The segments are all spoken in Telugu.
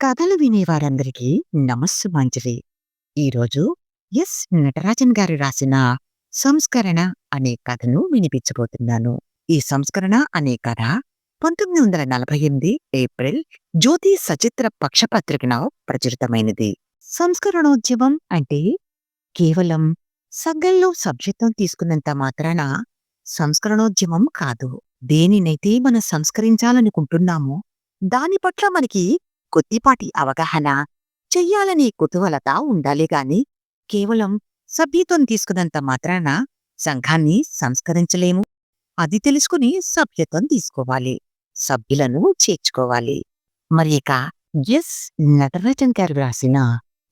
కథలు వినేవారందరికీ నమస్సు నమస్సుమాంజలి ఈరోజు ఎస్ నటరాజన్ గారు రాసిన సంస్కరణ అనే కథను వినిపించబోతున్నాను. ఈ సంస్కరణ అనే కథ పంతొమ్మిది వందల నలభై ఎనిమిది ఏప్రిల్ జ్యోతి సచిత్ర పక్షపత్రికన ప్రచురితమైనది. సంస్కరణోద్యమం అంటే కేవలం సగ్గల్లో సభ్యత్వం తీసుకున్నంత మాత్రాన సంస్కరణోద్యమం కాదు. దేనినైతే మనం సంస్కరించాలనుకుంటున్నామో దాని పట్ల మనకి కొద్దిపాటి అవగాహన చెయ్యాలనే కుతూహలత ఉండాలిగాని కేవలం సభ్యత్వం తీసుకున్నంత మాత్రాన సంఘాన్ని సంస్కరించలేము. అది తెలుసుకుని సభ్యత్వం తీసుకోవాలి సభ్యులను చేర్చుకోవాలి. మరి ఇక ఎస్ నటరాజన్ గారు వ్రాసిన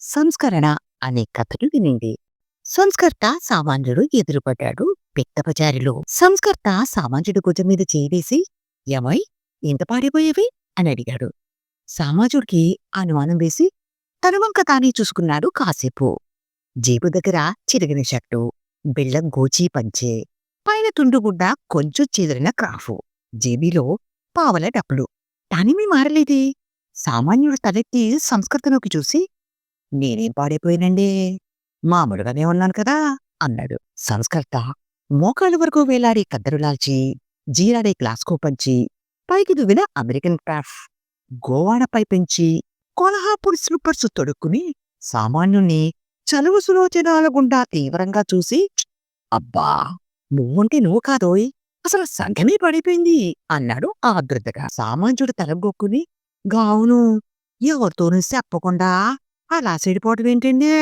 సంస్కరణ అనే కథను వినింది సంస్కర్త సామాన్యుడు ఎదురుపడ్డాడు పెద్దపచారిలో సంస్కర్త సామాన్యుడు భుజం మీద చేయవేసి ఏమై ఇంత పాడిపోయేవి? అని అడిగాడు. సామాజుడికి అనుమానం వేసి తన వంక తానే చూసుకున్నాడు కాసేపు. జేబు దగ్గర చిరిగిన షర్టు బిళ్ళం గోచీ పంచే పైన తుండుగుడ్డ కొంచెం చెదిరిన క్రాఫు జేబీలో పావల డప్పులు తానేమీ మారలేదే. సామాన్యుడు తలెత్తి సంస్కృతంలోకి చూసి నేనేం పాడైపోయానండి? మామూలుగానే ఉన్నాను కదా అన్నాడు. సంస్కర్త మోకాళ్ళ వరకు వేలాడి కద్దరులాల్చి జీరాడే గ్లాస్కో పంచి పైకి దువ్విన అమెరికన్ క్రాఫ్ట్ గోవాడపై పెంచి కొలహాపూర్ స్లిప్పర్స్ తొడుక్కుని సామాన్యుణ్ణి చలువు సులోచనాల గుండా తీవ్రంగా చూసి అబ్బా! నువ్వుంటే నువ్వు కాదోయ్! అసలు సంఘమే పడిపోయింది! అన్నాడు ఆదృతగా సామాన్యుడు తలగొక్కుని గావును ఎవరితోనూ చెప్పకుండా అలా చెడిపోవటం ఏంటండి?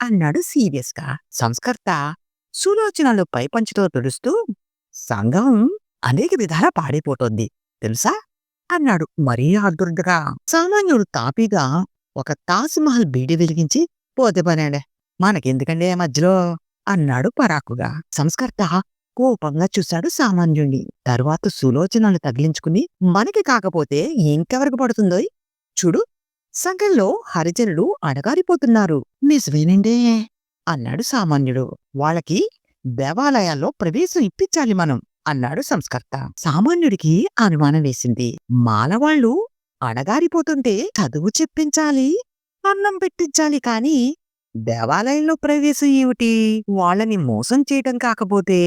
అన్నాడు సీరియస్గా. సంస్కర్త సులోచనలు పై పంచుతో తుడుస్తూ సంఘం అనేక విధాల పాడైపోతోంది. తెలుసా? అన్నాడు. మరీ ఆదుర్దగా సామాన్యుడు తాపీగా ఒక తాజ్మహల్ బీడి వెలిగించి పోతే పనండి మనకెందుకండి మధ్యలో? అన్నాడు పరాకుగా. సంస్కర్త కోపంగా చూశాడు సామాన్యుణ్ణి. తరువాత సులోచనలు తగిలించుకుని మనకి కాకపోతే ఇంకెవరికి పడుతుందో చూడు సంఘంలో హరిజనులు అడగారిపోతున్నారు నిజమేనండే అన్నాడు సామాన్యుడు. వాళ్ళకి దేవాలయాల్లో ప్రవేశం ఇప్పించాలి మనం. అన్నాడు సంస్కర్త. సామాన్యుడికి అనుమానం వేసింది. మాలవాళ్ళు అణగారిపోతుంటే చదువు చెప్పించాలి అన్నం పెట్టించాలి కాని దేవాలయంలో ప్రవేశం ఏమిటి? వాళ్ళని మోసం చేయటం కాకపోతే?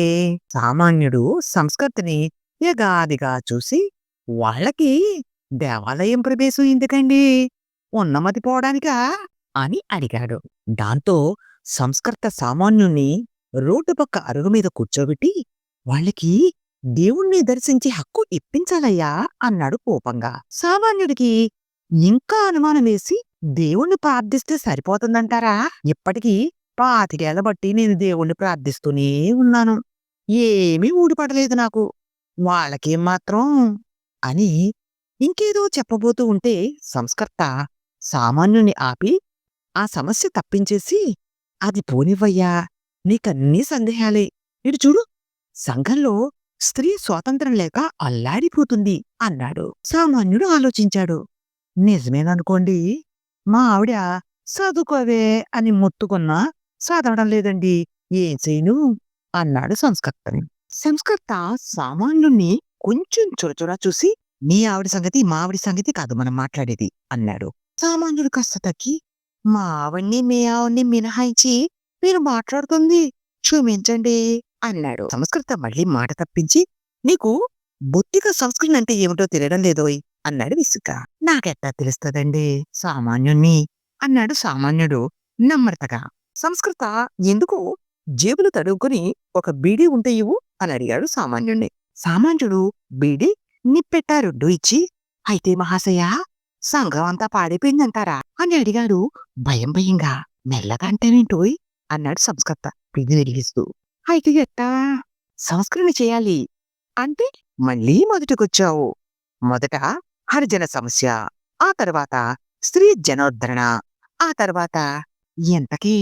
సామాన్యుడు సంస్కృతిని యగాదిగా చూసి వాళ్ళకి దేవాలయం ప్రవేశం ఎందుకండి? ఉన్నమతి పోవడానికా? అని అడిగాడు. దాంతో సంస్కర్త సామాన్యుణ్ణి రోడ్డు పక్క అరుగు మీద కూర్చోబెట్టి వాళ్ళకి దేవుణ్ణి దర్శించే హక్కు ఇప్పించాలయ్యా అన్నాడు కోపంగా. సామాన్యుడికి ఇంకా అనుమానం వేసి దేవుణ్ణి ప్రార్థిస్తే సరిపోతుందంటారా? ఇప్పటికీ పాతికేళ్ళ బట్టి నేను దేవుణ్ణి ప్రార్థిస్తూనే ఉన్నాను. ఏమీ ఊడిపడలేదు నాకు. వాళ్ళకేం మాత్రం అని ఇంకేదో చెప్పబోతూ ఉంటే సంస్కర్త సామాన్యుని ఆపి ఆ సమస్య తప్పించేసి అది పోనివ్వయ్యా నీకన్నీ సందేహాలే. ఇటు చూడు సంఘంలో స్త్రీ స్వాతంత్రం లేక అల్లాడిపోతుంది అన్నాడు. సామాన్యుడు ఆలోచించాడు. నిజమేననుకోండి మా ఆవిడ చదువుకోవే అని మొత్తుకున్నా చదవడం లేదండి ఏం చేయను? అన్నాడు సంస్కర్తని సంస్కర్త సామాన్యుణ్ణి కొంచెం చొరచొరా చూసి మీ ఆవిడ సంగతి మా ఆవిడ సంగతి కాదు మనం మాట్లాడేది అన్నాడు. సామాన్యుడు కాస్త తగ్గి మా ఆవిడ్ని మీ ఆవిడ్ని మినహాయించి మీరు మాట్లాడుతుంది క్షమించండి. అన్నాడు. సంస్కృత మళ్ళీ మాట తప్పించి నీకు బొత్తిగా సంస్కృతి అంటే ఏమిటో తెలియడం లేదోయ్ అన్నాడు విసుక. నాకెట్టా తెలుస్తుందండి? సామాన్యుణ్ణి అన్నాడు సామాన్యుడు నమ్రతగా. సంస్కృత ఎందుకు జేబులు తడుక్కుని ఒక బీడీ ఉంటే ఇవ్వు అని అడిగాడు సామాన్యుణ్ణి. సామాన్యుడు బీడీ నిప్పెట్టా ఇచ్చి అయితే మహాశయ సంఘం అంతా పాడైపోయిందంటారా? అని అడిగాడు భయం భయంగా. మెల్లగా అంటేనేంటోయ్? అన్నాడు సంస్కృత. పిడి వెలిగిస్తూ. అయితే ఎట్టా సంస్కరణ చేయాలి. అంటే? మళ్ళీ మొదటికొచ్చావు. మొదట హరిజన సమస్య ఆ తర్వాత స్త్రీ జనోద్ధరణ ఆ తర్వాత ఎంతకీ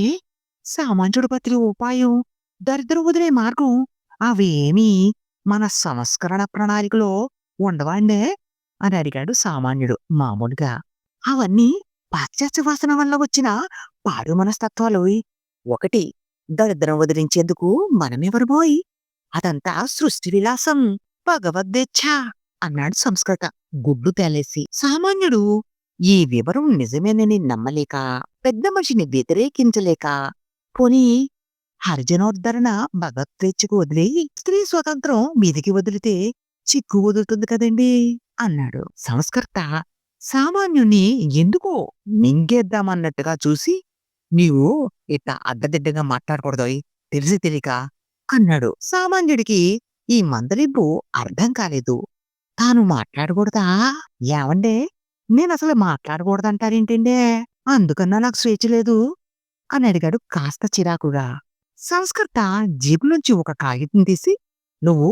సామాన్యుడు పత్రి ఉపాయం దరిద్రం వదిలే మార్గం అవేమీ మన సంస్కరణ ప్రణాళికలో ఉండవాండే అని అడిగాడు సామాన్యుడు మామూలుగా. అవన్నీ పాశ్చాత్య వాసన వల్ల వచ్చిన పాడు మనస్తత్వాలు. ఒకటి దరిద్రం వదిలించేందుకు మనమెవరబోయ్ అదంతా సృష్టి విలాసం. భగవద్దేచ్ఛ అన్నాడు సంస్కృత. గుడ్డు తేలేసి సామాన్యుడు ఈ వివరం నిజమేనని నమ్మలేక పెద్ద మనిషిని వ్యతిరేకించలేక పోనీ హరిజనోద్ధరణ భగవద్వేచ్ఛకు వదిలి స్త్రీ స్వతంత్రం మీదికి వదిలితే చిక్కు వదులుతుంది కదండి? అన్నాడు సంస్కర్త. సామాన్యుణ్ణి ఎందుకో మింగేద్దామన్నట్టుగా చూసి నీవు ఇట్లా అడ్డదిడ్డగా మాట్లాడకూడదోయ్ తెలిసి తెలియక అన్నాడు. సామాన్యుడికి ఈ మందలింపు అర్థం కాలేదు. తాను మాట్లాడకూడదా? ఏమండే? నేనసలు మాట్లాడకూడదంటారేంటండే? అందుకన్నా నాకు స్వేచ్ఛ లేదు అని అడిగాడు కాస్త చిరాకుగా. సంస్కర్త నుంచి ఒక కాగితం తీసి నువ్వు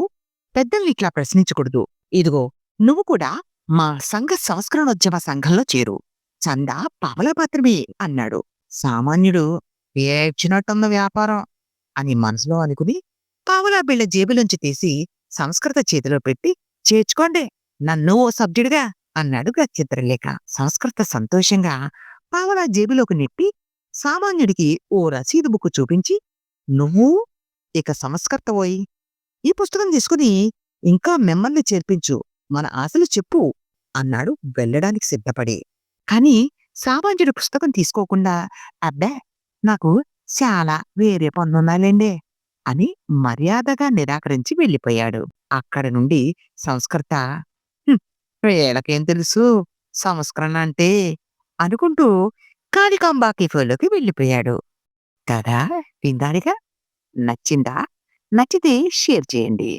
పెద్దల్ని ఇట్లా ప్రశ్నించకూడదు. ఇదిగో నువ్వు కూడా మా సంఘ సంస్కరణోద్యమ సంఘంలో చేరు. చందా పావలా మాత్రమే అన్నాడు. సామాన్యుడు ఏడ్చినట్టున్న వ్యాపారం అని మనసులో అనుకుని పావలా బిళ్ళ జేబులోంచి తీసి సంస్కృత చేతిలో పెట్టి చేర్చుకోండి నన్ను ఓ సభ్యుడిగా అన్నాడు గత్యంతరలేక సంస్కృత సంతోషంగా పావలా జేబులోకి నెట్టి సామాన్యుడికి ఓ రసీదు బుక్కు చూపించి నువ్వు ఇక సంస్కర్త పోయి ఈ పుస్తకం తీసుకుని ఇంకా మిమ్మల్ని చేర్పించు మన ఆశలు చెప్పు అన్నాడు వెళ్ళడానికి సిద్ధపడి. కాని సామాన్యుడు పుస్తకం తీసుకోకుండా అబ్బే! నాకు చాలా వేరే పనులున్నాయిలేండే అని మర్యాదగా నిరాకరించి వెళ్ళిపోయాడు. అక్కడ నుండి సంస్కర్త వీళ్ళకేం తెలుసు? సంస్కరణ అంటే అనుకుంటూ కాళికాంబా కెఫేలోకి వెళ్ళిపోయాడు. కదా విందారిగా నచ్చిందా? నచ్చితే షేర్ చేయండి.